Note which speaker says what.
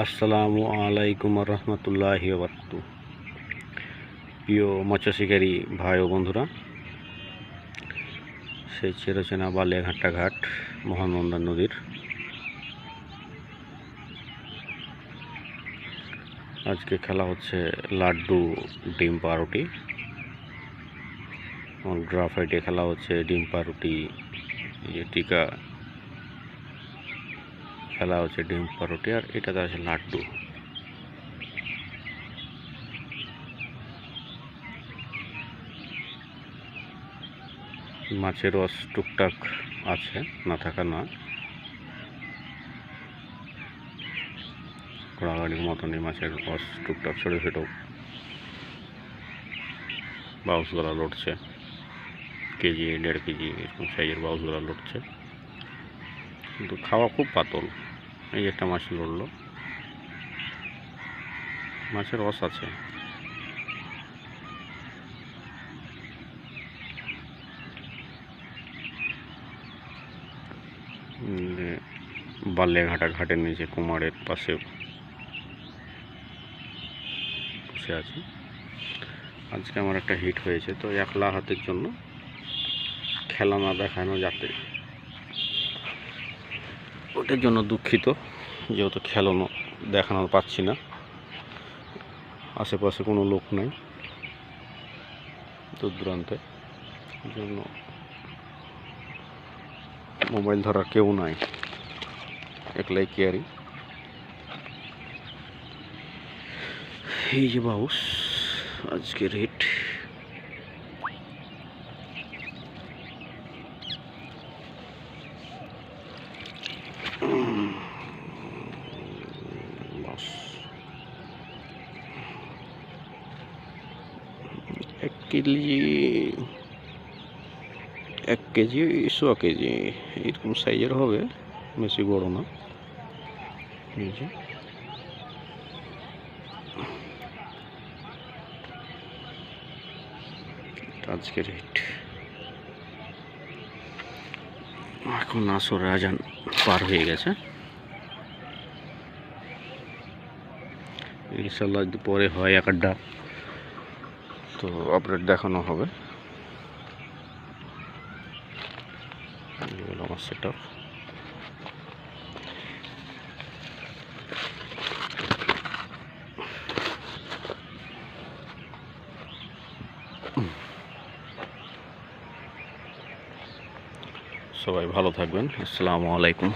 Speaker 1: আসসালামু আলাইকুম রহমতুল্লাহি বারকাতু প্রিয় মৎস্য শিকারী ভাই ও বন্ধুরা সেই চেরোচেনা বালিয়াঘাট্টা ঘাট মহানন্দা নদীর। আজকে খেলা হচ্ছে লাড্ডু ডিম পাউরুটি। গ্রাফাইটে খেলা হচ্ছে ডিম পাউরুটি ইয়ে টিকা খেলা হচ্ছে ডিম পাউরুটি আর এটাতে আছে লাড্ডু। মাছের রস টুকটাক আছে, না থাকা না ঘোড়াগাড়ির মতনই মাছের রস টুকটাক ছোটো ছোটো বাউসগুলা লড়ছে। কেজি, দেড় কেজি এরকম সাইজের বাউসগুলা লড়ছে। কিন্তু খাওয়া খুব পাতল। এই একটা মাছ লড়লো মাছের রস আছে। বাল্যঘাটা ঘাটের নিচে কুমারের পাশে বসে আছি। আজকে আমার একটা হিট হয়েছে। তো একলা হাতের জন্য খেলা না দেখানো যাতে ওটার জন্য দুঃখিত, যেহেতু খেলানো দেখানো পাচ্ছি না। আশেপাশে কোনো লোক নাই দূর দূরান্তে জন্য মোবাইল ধরার কেউ নাই, একলাই কেয়ারি এই যে বাউস আজকে রেট বাস এক কেজি এক কেজি শ কেজি, এরকম সাইজের হবে, বেশি বড় না। আজকে রেট এখন আসর আজান পার হয়ে গেছে। ইনশাল্লাহ পরে হয় এক আড্ডা। তো আপডেট দেখানো হবে। সবাই ভালো থাকবেন। আসসালামু আলাইকুম।